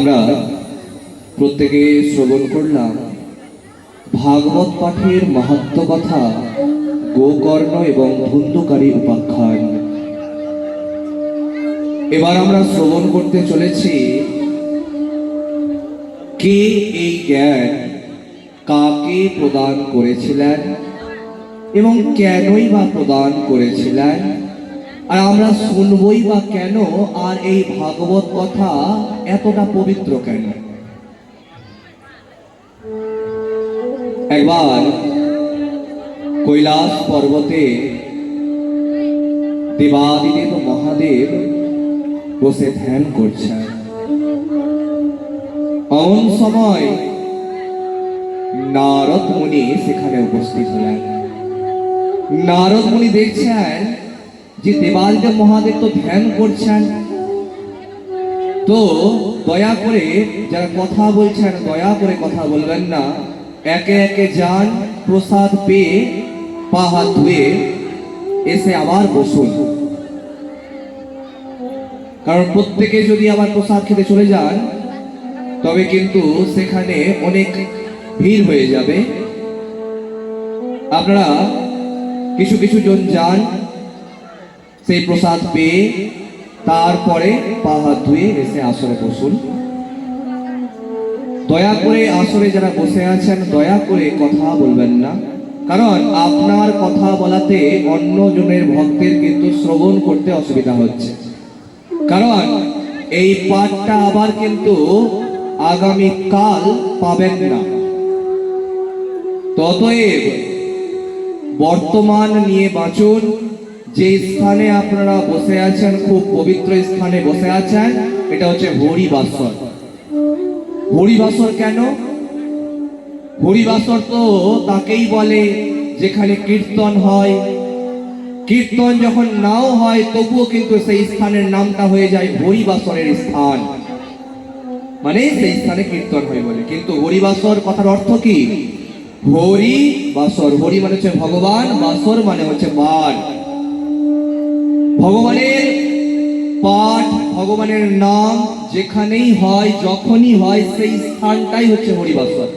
আমরা প্রত্যেকে শ্রবণ করলাম। ভাগবত পাঠের মাহাত্ম কথা, গোকর্ণ এবং ধুন্ধুকারী উপাখ্যান। এবার আমরা শ্রবণ করতে চলেছি, কে এই জ্ঞান কাকে প্রদান করেছিলেন এবং কেনই বা প্রদান করেছিলেন? আর আমরা শুনবই বা কেন আর এই ভাগবত কথা এতটা পবিত্র কেন? একবার কৈলাস পর্বতে দেবাদিদেব মহাদেব বসে ধ্যান করছেন। এমন সময় নারদ মুনি সেখানে উপস্থিত হলেন। নারদ মুনি দেখছেন যে দেবাদিদেব মহাদেব তো ধ্যান করছেন, তো দয়া করে যারা কথা বলছেন, দয়া করে কথা বলবেন না। একে একে যান, প্রসাদ পেয়ে, পা হাত ধুয়ে এসে আবার বসুন। কারণ প্রত্যেকে যদি আবার প্রসাদ খেতে চলে যান, তবে কিন্তু সেখানে অনেক ভিড় হয়ে যাবে। আপনারা কিছু কিছু জন যান সেই প্রসাদ পেয়ে তারপরে পা হাত ধুয়ে এসে আসরে বসুন। দয়া করে আসরে যারা বসে আছেন, দয়া করে কথা বলবেন না। কারণ আপনার কথা বলাতে অন্য জনের ভক্তের কিন্তু শ্রবণ করতে অসুবিধা হচ্ছে। কারণ এই পাঠটা আবার কিন্তু আগামী কাল পাবেন না। ততএব বর্তমান নিয়ে বাঁচুন যে স্থানে আপনারা বসে আছেন, খুব পবিত্র স্থানে বসে আছেন, এটা হচ্ছে হরিবাসর। হরিবাসর কেন? হরিবাসর তো তাকেই বলে যেখানে কীর্তন হয়। কীর্তন যখন নাও হয়, তবুও কিন্তু সেই স্থানের নামটা হয়ে যায় হরিবাসরের স্থান। মানে সেই স্থানে কীর্তন হয় বলে। কিন্তু হরিবাসর কথার অর্থ কি? হরি বাসর হরি মানে হচ্ছে ভগবান, বাসর মানে হচ্ছে বার ভগবানের পাঠ, ভগবানের নাম যেখানেই হয়, যখনই হয়, সেই স্থানটাই হচ্ছে হরিবাসর।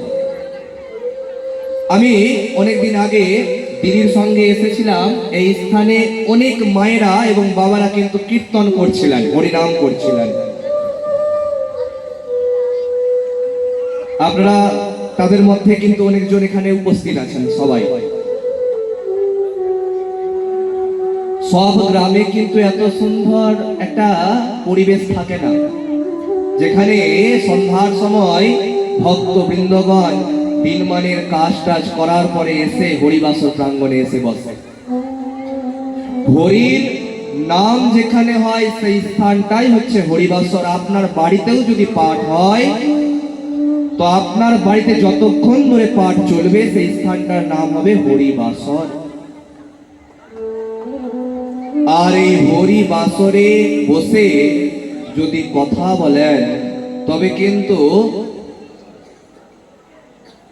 আমি অনেকদিন আগে দিদির সঙ্গে এসেছিলাম। এই স্থানে অনেক মায়েরা এবং বাবারা কিন্তু কীর্তন করছিলেন, হরিনাম করছিলেন। আপনারা তাদের মধ্যে কিন্তু অনেকজন এখানে উপস্থিত আছেন, সবাই। সব গ্রামে কিন্তু এত সুন্দর একটা পরিবেশ থাকে না। যেখানে সন্ধ্যার সময় ভক্ত বৃন্দগণ দিনমানের কাজ টাজ করার পরে এসে হরিবাসর প্রাঙ্গণে এসে বসে। হরির নাম যেখানে হয়, সেই স্থানটাই হচ্ছে হরিবাসর। আপনার বাড়িতেও যদি পাঠ হয়, তো আপনার বাড়িতে যতক্ষণ ধরে পাঠ চলবে, সেই স্থানটার নাম হবে হরিবাসর। আর এই হরিবাসরে বসে যদি কথা বলেন, তবে কিন্তু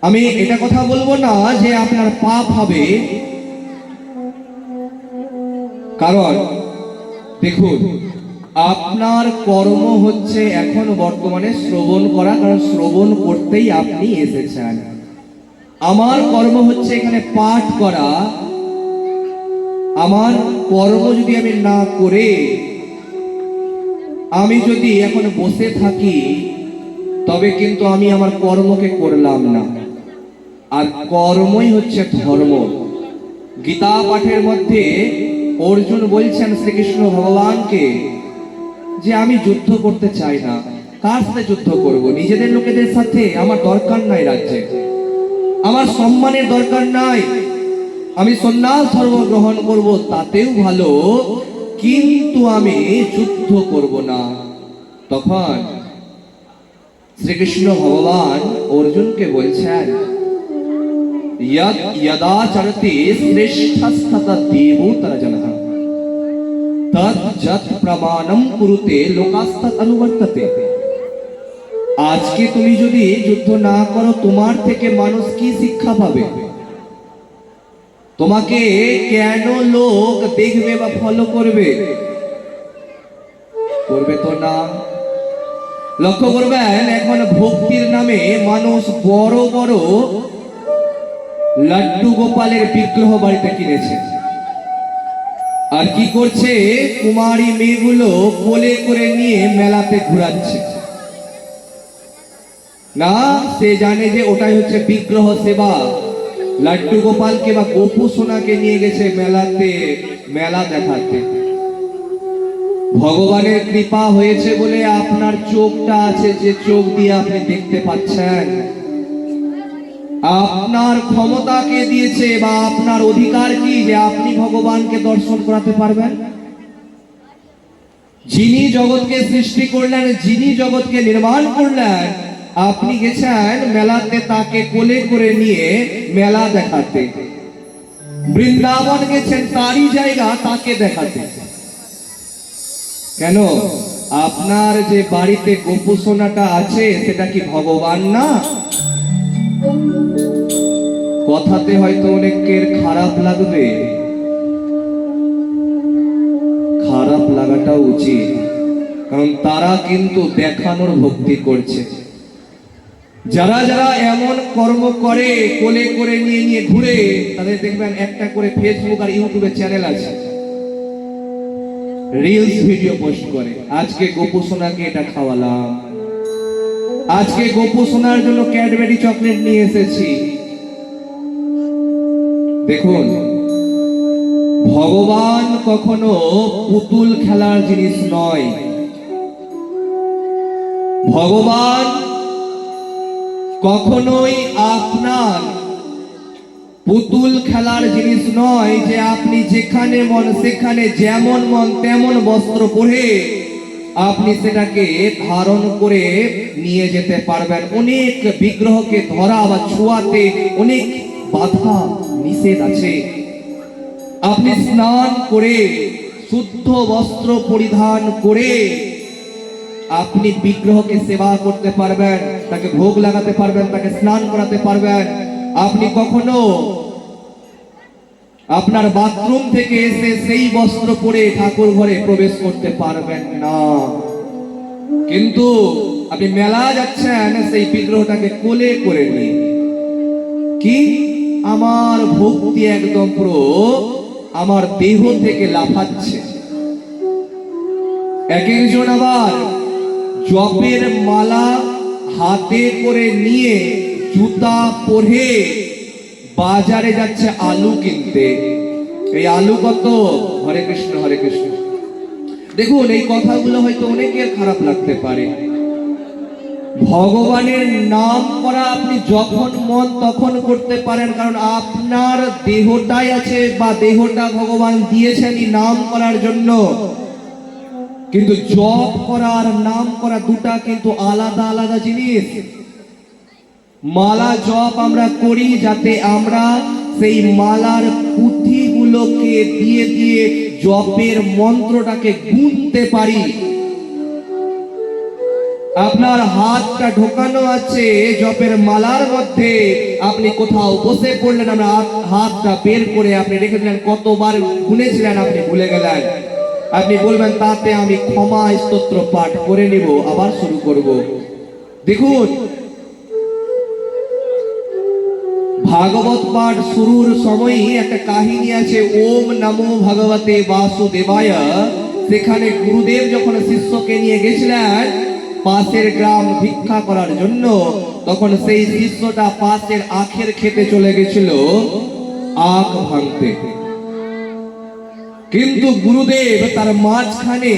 আমি এটা কথা বলব না যে আপনার পাপ হবে। কারণ, দেখুন, আপনার কর্ম হচ্ছে এখন বর্তমানে শ্রবণ করা, কারণ শ্রবণ করতেই আপনি এসেছেন। আমার কর্ম হচ্ছে এখানে পাঠ করা আমার কর্ম যদি আমি না করে, আমি যদি এখন বসে থাকি, তবে কিন্তু আমি আমার কর্মকে করলাম না। আর কর্মই হচ্ছে ধর্ম। গীতা পাঠের মধ্যে অর্জুন বলছেন শ্রীকৃষ্ণ ভগবানকে যে আমি যুদ্ধ করতে চাই না, কার সাথে যুদ্ধ করব? নিজেদের লোকেদের সাথে? আমার দরকার নাই রাজ্যে। আমার সম্মানের দরকার নাই। আমি সন্ন্যাস ধর্ম গ্রহণ করব তাতেও ভালো কিন্তু আমি যুদ্ধ করব না তখন শ্রীকৃষ্ণ ভগবান অর্জুনকে বলছেন यद यदा चरते श्रेष्ठस्तत देवोत्तर जनः तत् जत प्रमाणम कुरुते লোকাস্তত অনুবর্ততে আজকে তুমি যদি যুদ্ধ না করো তোমার থেকে মানুষ কি শিক্ষা পাবে তোমাকে কেন লোক দেখবে বা ফলো করবে? করবে তো না। লক্ষ্য করবেন, এখন ভক্তির নামে মানুষ বড় বড় লাড্ডু গোপালের বিগ্রহ বাড়িতে কিনেছে। আর কি করছে? কুমারী মেয়েগুলো কোলে করে নিয়ে মেলাতে ঘোরাচ্ছে। না, সে জানে যে ওটাই হচ্ছে বিগ্রহ সেবা। লাড্ডু গোপালকে বা গোপু সোনাকে নিয়ে গেছে মেলাতে, মেলা দেখাতে। ভগবানের কৃপা হয়েছে বলে আপনার চোখটা আছে, যে চোখ দিয়ে আপনি দেখতে পাচ্ছেন। আপনার ক্ষমতাকে দিয়েছে বা আপনার অধিকার কি যে আপনি ভগবানকে দর্শন করাতে পারবেন? যিনি জগৎকে সৃষ্টি করলেন, যিনি জগৎকে নির্মাণ করলেন আপনি গেছেন মেলাতে তাকে কোলে করে নিয়ে মেলা দেখাতে। বৃন্দাবন গেছেন তারই জায়গা তাকে দেখাতে। কেন? আপনার যে বাড়িতে গোপুসোনাটা আছে, সেটা কি ভগবান না? কথাতে হয়তো অনেকের খারাপ লাগবে। খারাপ লাগাটা উচিত, কারণ তারা কিন্তু দেখানোর ভক্তি করছে। যারা যারা এমন কর্ম করে, কোলে করে নিয়ে নিয়ে ঘুরে, তাদের দেখবেন একটা করে ফেসবুক আর ইউটিউবে চ্যানেল আছে। রিলস ভিডিও পোস্ট করে। আজকে গোপু সোনাকে এটা খাওয়ালাম। আজকে গোপু সোনার জন্য ক্যাডবেরি চকলেট নিয়ে এসেছি। দেখুন, ভগবান কখনো পুতুল খেলার জিনিস নয়। ভগবান কখনোই আপনার পুতুল খেলার জিনিস নয় যে আপনি যেখানে মন, সেখানে যেমন মন, তেমন বস্ত্র পরে আপনি সেটাকে ধারণ করে নিয়ে যেতে পারবেন। অনেক বিগ্রহকে ধরা বা ছোঁয়াতে অনেক বাধা, নিষেধ আছে। আপনি স্নান করে, শুদ্ধ বস্ত্র পরিধান করে আপনি বিগ্রহকে সেবা করতে পারবেন, তাকে ভোগ লাগাতে পারবেন, তাকে স্নান করাতে পারবেন। আপনি কখনো আপনার বাথরুম থেকে এসে সেই বস্ত্র পরে ঠাকুর ঘরে প্রবেশ করতে পারবেন না। কিন্তু আপনি মেলা যাচ্ছেন, সেই বিগ্রহটাকে কোলে করে নিয়ে। কি? আমার ভক্তি একদম পুরো আমার দেহ থেকে লাফাচ্ছে। এক একজন আবার জপের মালা হাতে করে নিয়ে জুতা পরে বাজারে যাচ্ছে আলু কিনতে। এই আলু কত? হরে কৃষ্ণ হরে কৃষ্ণ। দেখুন, এই কথাগুলো হয়তো অনেকের খারাপ লাগতে পারে। ভগবানের নাম করা আপনি যখন মন তখন করতে পারেন, কারণ আপনার দেহটাই আছে বা দেহটা ভগবান দিয়েছেনই নাম করার জন্য। কিন্তু জপ করা আর নাম করা দুটা কিন্তু আলাদা আলাদা জিনিস। মালা জপ আমরা করি যাতে আমরা সেই মালার পুঁথিগুলোকে দিয়ে দিয়ে জপের মন্ত্রটাকে গুনতে পারি। আপনার হাতটা ঢোকানো আছে জপের মালার মধ্যে। আপনি কোথাও বসে পড়লেন আমরা হাত- হাতটা বের করে আপনি রেখে দিলেন। কতবার গুনেছিলেন আপনি ভুলে গেলেন। আপনি বলবেন, তাতে আমি ক্ষমা স্তোত্র পাঠ করে নিব, আবার শুরু করব। দেখুন, ভাগবত পাঠ শুরুর সময়ই একটা কাহিনী আছে, ওম নমো ভগবতে বাসুদেবায়। সেখানে গুরুদেব যখন শিষ্যকে নিয়ে গেছিলেন পাশের গ্রাম ভিক্ষা করার জন্য, তখন সেই শিষ্যটা পাশের আখের খেতে চলে গেছিল, আখ ভাঙতে। কিন্তু গুরুদেব তার মাঝখানে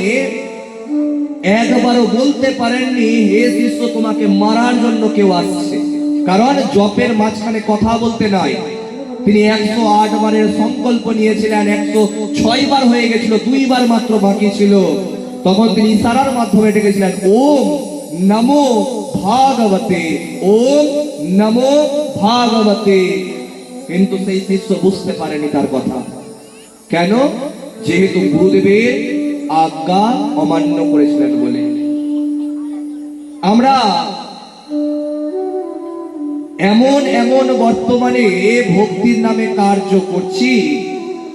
একবারও বলতে পারেননি, হে শিষ্য, তোমাকে মারার জন্য কেউ আসছে। কারণ জপের মাঝখানে কথা বলতে নয়। তিনি একশো আট বারের সংকল্প নিয়েছিলেন, একশো ছয় বার হয়ে গেছিল দুইবার মাত্র বাকি ছিল। তখন তিনি ইশারার মাধ্যমে ডেকেছিলেন, ওম নমো ভাগবতে, ওম নমো ভাগবতে। কিন্তু সেই শিষ্য বুঝতে পারেনি তার কথা। কেন? যেহেতু গুরুদেবের আজ্ঞা অমান্য করেছিলেন বলে। আমরা এমন এমন বর্তমানে ভক্তির নামে কার্য করছি,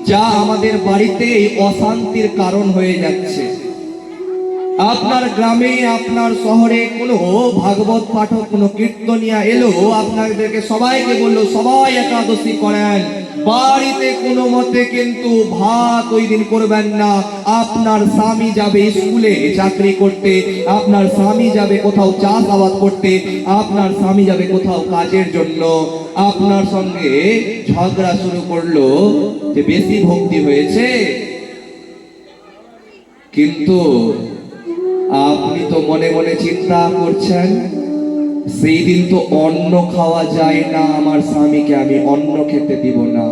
যা আমাদের বাড়িতে অশান্তির কারণ হয়ে যাচ্ছে। আপনার গ্রামে, আপনার শহরে কোনো ভাগবত পাঠক, কোনো কীর্তনিয়া এলো, আপনাদেরকে সবাইকে বলল, সবাই একাদশী করেন। বাড়িতে কোনো মতে কিন্তু ভাত ওই দিন করবেন না। আপনার স্বামী যাবে স্কুলে চাকরি করতে, আপনার স্বামী যাবে কোথাও চাষাবাদ করতে, আপনার স্বামী যাবে কোথাও কাজের জন্য। আপনার সঙ্গে ঝগড়া শুরু করল যে বেশি ভক্তি হয়েছে। কিন্তু আপনি তো মনে মনে চিন্তা করছেন সেই দিন তো অন্ন খাওয়া যায় না, আমার স্বামীকে আমি অন্ন খেতে দিব না।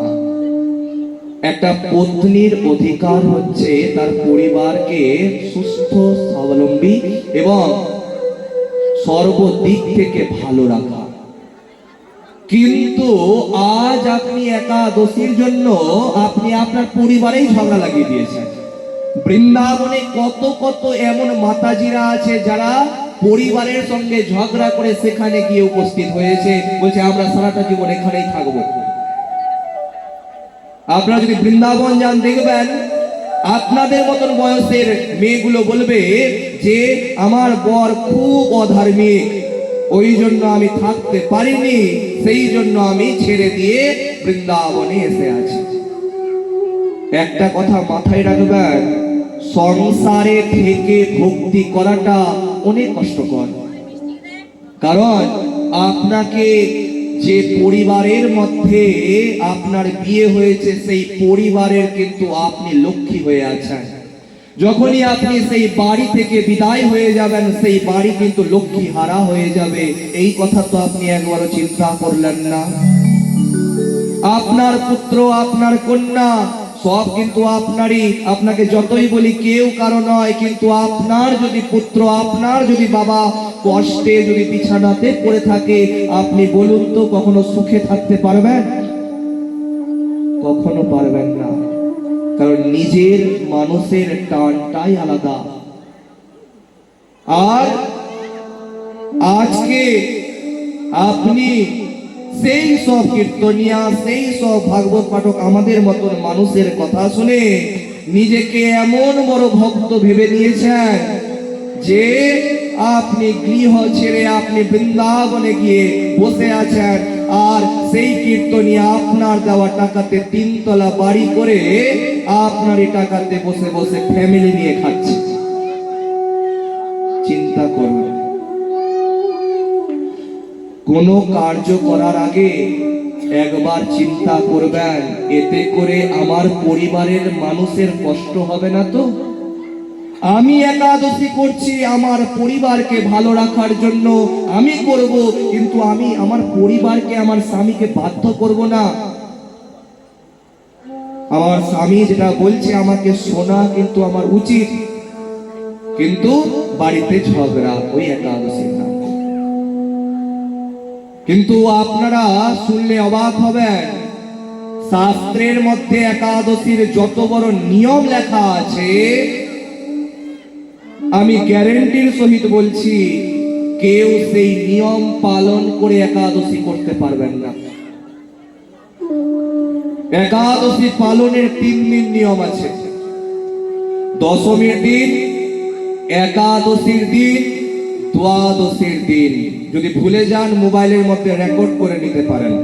একটা পত্নীর অধিকার হচ্ছে তার পরিবারকে সুস্থ, স্বাবলম্বী এবং সর্বদিক থেকে ভালো রাখা। কিন্তু আজ আপনি একাদশীর জন্য আপনি আপনার পরিবারেই ঝগড়া লাগিয়ে দিয়েছেন। বৃন্দাবনে কত কত এমন মাতাজিরা আছে যারা পরিবারের সঙ্গে ঝগড়া করে সেখানে গিয়ে উপস্থিত হয়েছে। বলছে, আমরা সারাটা জীবন এখানেই থাকব। আপনারা যদি বৃন্দাবন যান, দেখবেন আপনাদের মতন বয়সের মেয়েগুলো বলবে যে, আমার বর খুব অধার্মিক ওই জন্য আমি থাকতে পারিনি, সেই জন্য আমি ছেড়ে দিয়ে বৃন্দাবনে এসে আছি। একটা কথা মাথায় রাখবেন সংসারে থেকে ভক্তি করাটা অনেক কষ্টকর। কারণ আপনাকে যে পরিবারের মধ্যে আপনার বিয়ে হয়েছে, সেই পরিবারের কিন্তু আপনি লক্ষ্মী হয়ে আছেন। যখনই আপনি সেই বাড়ি থেকে বিদায় হয়ে যাবেন, সেই বাড়ি কিন্তু লক্ষ্মী হারা হয়ে যাবে। এই কথা তো আপনি একবারও চিন্তা করলেন না। আপনার পুত্র, আপনার কন্যা সব কিন্তু আপনারই। আপনাকে যতই বলি কেউ কারও নয়, কিন্তু আপনার যদি পুত্র, আপনার যদি বাবা কষ্টে যদি বিছানাতে পড়ে থাকে, আপনি বলুন তো কখনো সুখে থাকতে পারবেন? কখনো পারবেন না। কারণ নিজের মানুষের টানটাই আলাদা। আর আজকে আপনি সেই সব কীর্তনিয়া, সেই সব ভাগবত পাঠক আমাদের মতন মানুষের কথা শুনে নিজেকে এমন বড় ভক্ত ভেবে নিয়েছেন যে আপনি গৃহ ছেড়ে আপনি বৃন্দাবনে গিয়ে বসে আছেন আর সেই কীর্তনিয়া আপনার দেওয়া টাকাতে তিনতলা বাড়ি করে আপনার এই টাকাতে বসে বসে ফ্যামিলি নিয়ে খাচ্ছে। চিন্তা করুন। কোনো কার্য করার আগে একবার চিন্তা করবেন, এতে করে আমার পরিবারের মানুষের কষ্ট হবে না তো? আমি একাদশী করছি, আমার পরিবারকে ভালো রাখার জন্য আমি করব, কিন্তু আমি আমার পরিবারকে, আমার স্বামীকে বাধ্য করব না। আমার স্বামী যেটা বলছে আমাকে শোনা কিন্তু আমার উচিত। কিন্তু বাড়িতে ঝগড়া, ওই একাদশীর নাম কিন্তু আপনারা শুনলে অবাক হবেন। শাস্ত্রের মধ্যে একাদশীর যত বড় নিয়ম লেখা আছে, আমি গ্যারেন্টির সহিত বলছি, কেউ সেই নিয়ম পালন করে একাদশী করতে পারবেন না। একাদশী পালনের তিন দিন নিয়ম আছে। দশমীর দিন, একাদশীর দিন দ্বাদশীর দিন। যদি ভুলে যান, মোবাইলের মধ্যে রেকর্ড করে নিতে পারেন।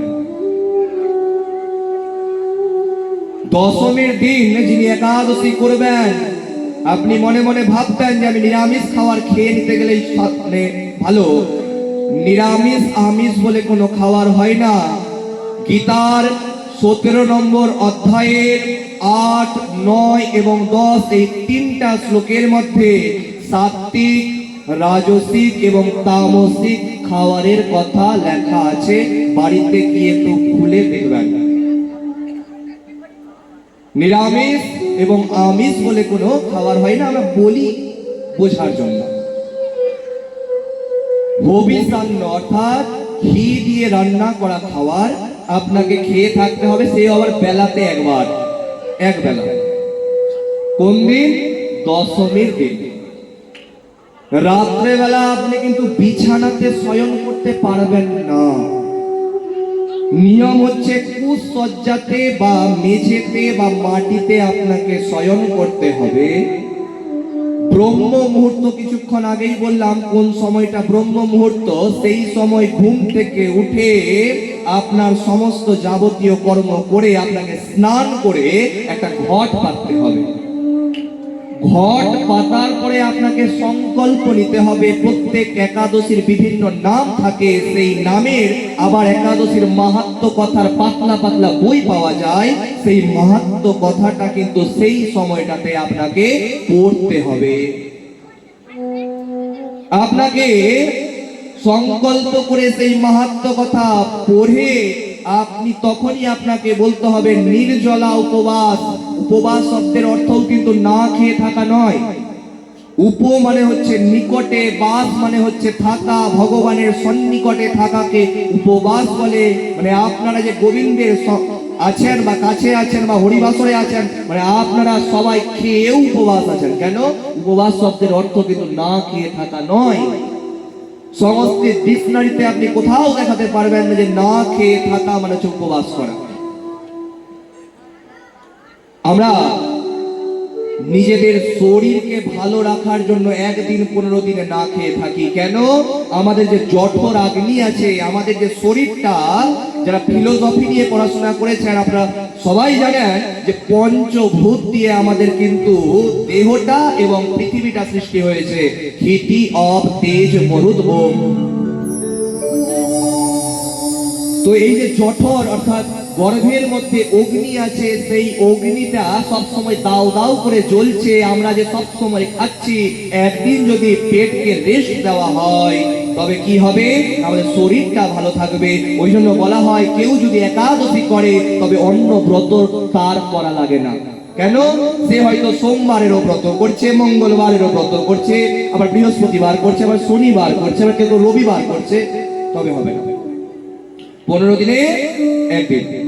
দশমীর দিন যিনি একাদশী করবেন, আপনি মনে মনে ভাবতেন যে আমি নিরামিষ খাবার খেয়ে নিতে গেলেই মানে ভালো। নিরামিষ আমিষ বলে কোনো খাবার হয় না। গীতার সতেরো নম্বর অধ্যায়ের আট, নয় এবং দশ এই তিনটা শ্লোকের মধ্যে সাত্বিক রাজসিক এবং তামসিক খাবারের কথা লেখা আছে। বাড়িতে গিয়ে একটু খুলে দেখবেন। নিরামিষ এবং আমিষ বলে কোনো খাবার হয় না, আমরা বলি বোঝার জন্য। ভবিষ্যান্ন অর্থাৎ ঘি দিয়ে রান্না করা খাবার আপনাকে খেয়ে থাকতে হবে, সে আবার বেলাতে একবার এক বেলা কোন দিন দশমীর দিন। রাত্রেবেলা আপনি কিন্তু বিছানাতে শয়ন করতে পারবেন না। নিয়ম হচ্ছে কুসজ্জাতে বা মেঝেতে বা মাটিতে আপনাকে শয়ন করতে হবে। ব্রহ্ম মুহূর্ত কিছুক্ষণ আগেই বললাম, কোন সময়টা ব্রহ্ম মুহূর্ত? সেই সময় ঘুম থেকে উঠে আপনার সমস্ত যাবতীয় কর্ম করে আপনাকে স্নান করে একটা ঘট পাততে হবে। ঘট পাতার পরে আপনাকে সংকল্প নিতে হবে। প্রত্যেক একাদশীর বিভিন্ন নাম থাকে, সেই নামের আবার একাদশীর মাহাত্ম কথার পাতলা পাতলা বই পাওয়া যায়। সেই মাহাত্ম কথাটা কিন্তু সেই সময়টাতে আপনাকে পড়তে হবে। আপনাকে সংকল্প করে সেই মাহাত্ম কথা পড়ে আপনি তখনই আপনাকে বলতে হবে, নির্জলা উপবাস। উপবাস শব্দের অর্থও কিন্তু না খেয়ে থাকা নয়। উপ মানে হচ্ছে নিকটে, বাস মানে হচ্ছে থাকা, ভগবানের সন্নিকটে থাকাকে উপবাস বলে। মানে আপনারা যে গোবিন্দের আছেন বা কাছে আছেন বা হরিবাসরে আছেন মানে আপনারা সবাই খেয়েও উপবাস আছেন। কেন? উপবাস শব্দের অর্থ কিন্তু না খেয়ে থাকা নয়। সমস্ত ডিকশনারিতে আপনি কোথাও দেখাতে পারবেন না যে না খেয়ে থাকা মানে হচ্ছে করা। আমরা নিজেদের শরীরকে ভালো রাখার জন্য একদিন পনেরো দিনে না খেয়ে থাকি। কেন? আমাদের যে জঠর আগ্নি আছে, আমাদের যে শরীরটা যারা ফিলোসফি নিয়ে পড়াশোনা করেছেন আপনারা সবাই জানেন যে পঞ্চভূত দিয়ে আমাদের কিন্তু দেহটা এবং পৃথিবীটা সৃষ্টি হয়েছে। হিটি অফ তেজ মরুদ ওম। তো এই যে জঠর, অর্থাৎ গর্ভের মধ্যে অগ্নি আছে, সেই অগ্নিটা সব সময় দাও দাও করে জ্বলছে। আমরা যে সব সময় খাচ্ছি, একদিন যদি পেটকে রেস্ট দেওয়া হয় তবে কি হবে? আমাদের শরীরটা ভালো থাকবে। ওই জন্য বলা হয়, কেউ যদি একাদশী করে, তবে অন্য ব্রত তার করা লাগে না। কেন? সে হয়তো সোমবারেরও ব্রত করছে, মঙ্গলবারেরও ব্রত করছে, আবার বৃহস্পতিবার করছে, আবার শনিবার করছে, আবার কেউ রবিবার করছে, তবে হবে না। পনেরো দিনে একদিন।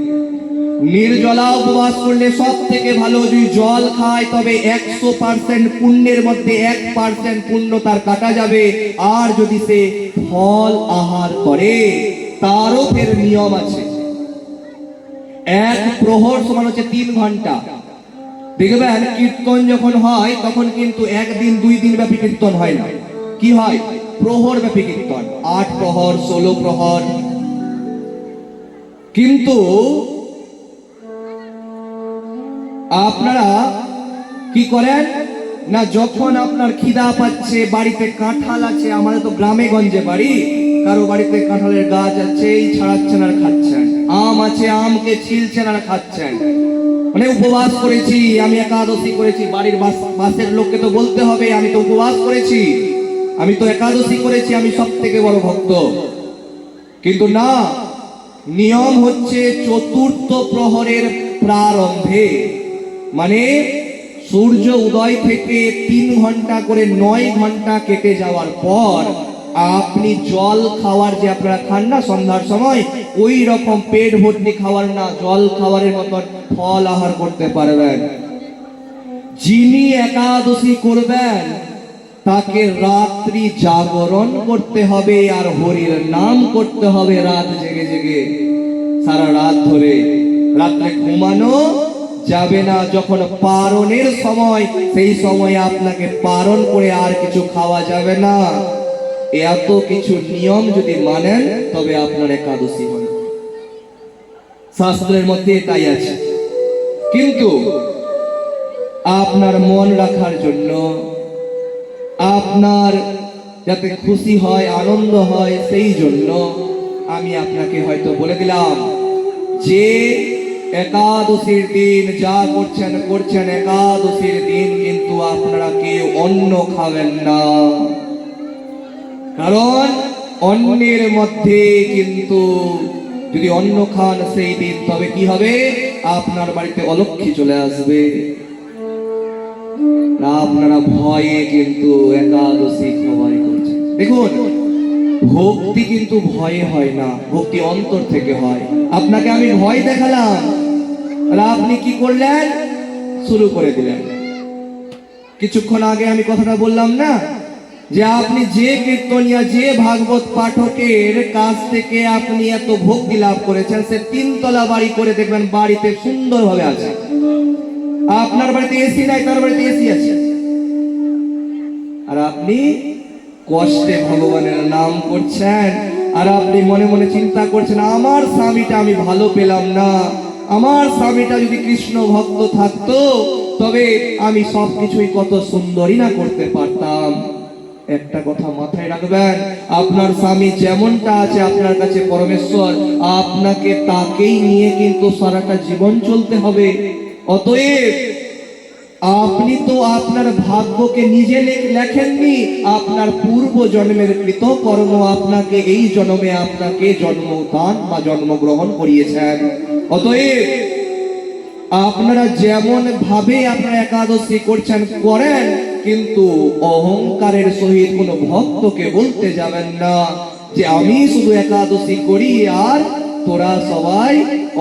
নির্জলা উপবাস করলে সব থেকে ভালো, যদি জল খায় তবে একশো পার্সেন্ট পুণ্যের মধ্যে এক পার্সেন্ট পুণ্য তার কাটা যাবে। আর যদি সে ফল আহার করে, তারও ফের নিয়ম আছে। এক প্রহর সমান হচ্ছে তিন ঘণ্টা। দেখবেন, কীর্তন যখন হয়, তখন কিন্তু একদিন দুই দিন ব্যাপী কীর্তন হয় না। কি হয়? প্রহর ব্যাপী কীর্তন। আট প্রহর, ষোলো প্রহর। কিন্তু আপনারা কি করেন? না, যখন আপনার খিদা পাচ্ছে, বাড়িতে কাঁঠাল আছে, আমাদের তো গ্রামে গঞ্জে বাড়ি, কারও বাড়িতে কাঁঠালের গাছ আছে, এই ছাড়াচ্ছেন আর খাচ্ছেন। আম আছে, আমকে ছিলছেন আর খাচ্ছেন। মানে উপবাস করেছি, আমি একাদশী করেছি, বাড়ির বাস- বাসের লোককে তো বলতে হবে, আমি তো উপবাস করেছি। আমি তো একাদশী করেছি, আমি সব থেকে বড় ভক্ত। কিন্তু না, নিয়ম হচ্ছে চতুর্থ প্রহরের প্রারম্ভে। মানে সূর্য উদয় থেকে তিন ঘণ্টা করে নয় ঘণ্টা কেটে যাওয়ার পর আপনি জল খাওয়ার যে আপনারা খান না সন্ধ্যার সময়, ওই রকম পেট ভর্তি খাওয়ার না, জল খাওয়ারের মতন ফল আহার করতে পারবেন। যিনি একাদশী করবেন, তাকে রাত্রি জাগরণ করতে হবে আর হরির নাম করতে হবে রাত জেগে জেগে। সারা রাত ধরে রাত্রে ঘুমানো যাবে না যখন পারণের সময়, সেই সময় আপনাকে পারণ করে আর কিছু খাওয়া যাবে না। এত কিছু নিয়ম যদি মানেন, তবে আপনার একাদশী হবে। শাস্ত্রের মধ্যে এটাই আছে। কিন্তু আপনার মন রাখার জন্য, আপনার যাতে খুশি হয়, আনন্দ হয়, সেই জন্য আমি আপনাকে হয়তো বলে দিলাম, যে একাদশীর দিন যা করছেন করছেন একাদশীর দিন, কিন্তু আপনারা কেউ অন্ন খাবেন না। কারণ অন্যের মধ্যে কিন্তু যদি অন্ন খান সেই দিন, তবে কি হবে? আপনার বাড়িতে অলক্ষী চলে আসবে। আপনারা ভয়ে কিন্তু একাদশী সবাই করছেন। দেখুন, ভক্তি কিন্তু ভয়ে হয় না, ভক্তি অন্তর থেকে হয়। আপনাকে আমি ভয় দেখালাম। আপনি কি করলেন? শুরু করে দিলেন। কিছুক্ষণ আগে আমি কথাটা বললাম না? যে আপনি যে কীর্তনিয়া যে ভাগবত পাঠকের কাছ থেকে আপনি এত ভক্তি লাভ করেছেন, সে তিনতলা বাড়ি করে দেখবেন বাড়িতে সুন্দরভাবে আছে। আপনার বাড়িতে এসি নাই, তার বাড়িতে এসি আছে। আর আপনি কষ্টে ভগবানের নাম করছেন, আর আপনি মনে মনে চিন্তা করছেন, আমার স্বামীটা আমি ভালো পেলাম না। আমার স্বামীটা যদি কৃষ্ণ ভক্ত থাকতো, তবে আমি সব কিছুই কত সুন্দরই না করতে পারতাম। একটা কথা মাথায় রাখবেন, আপনার স্বামী যেমনটা আছে আপনার কাছে পরমেশ্বর, আপনাকে তাকেই নিয়ে কিন্তু সারাটা জীবন চলতে হবে। অতএব আপনি তো আপনার ভাগ্যকে নিজে লেখেননি, আপনার পূর্ব জন্মের কৃত কর্ম আপনাকে এই জন্মে আপনাকে জন্মদান বা জন্মগ্রহণ করিয়েছেন। অতএব আপনারা যেমন ভাবে আপনারা একাদশী করছেন, করেন, কিন্তু অহংকারের সহিত কোনো ভক্তকে বলতে যাবেন না যে আমি শুধু একাদশী করি আর তোরা সবাই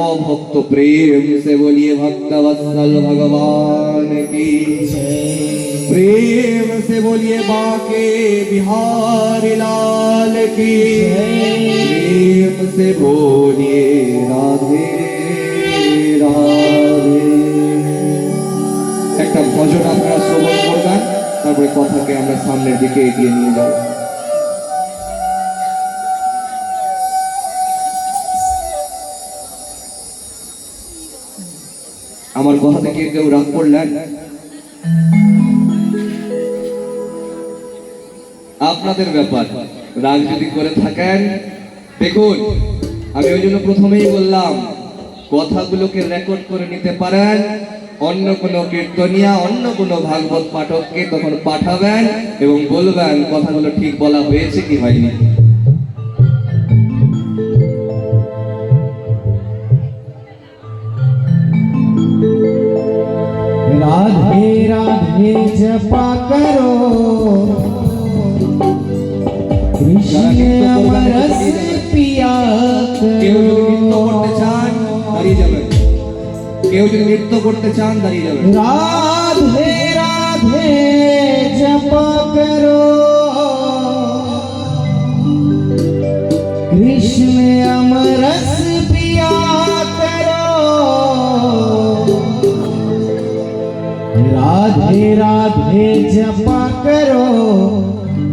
অভক্ত প্রেম সে বলিয়ে ভক্তবৎসল ভগবান প্রেম সে বলিয়ে বাকে বিহার লাল কি। প্রেম সে বলিয়ে রাধে রাধে। একটা ভজন আপনারা শ্রবণ করবেন, তারপরে কথাকে আমরা সামনের দিকে এগিয়ে নিয়ে যাব। আমার কথা থেকে কেউ রাগ করলেন? আপনাদের ব্যাপার, রাগ যদি করে থাকেন, দেখুন, আমি ওই জন্য প্রথমেই বললাম, কথাগুলোকে রেকর্ড করে নিতে পারেন, অন্য কোনো কীর্তনিয়া, অন্য কোনো ভাগবত পাঠককে তখন পাঠাবেন এবং বলবেন কথাগুলো ঠিক বলা হয়েছে কি হয়নি। করো কেউ যদি নৃত্য করতে চান দাঁড়িয়ে যাবেন কেউ যদি নৃত্য করতে চান দাঁড়িয়ে rede abaixo.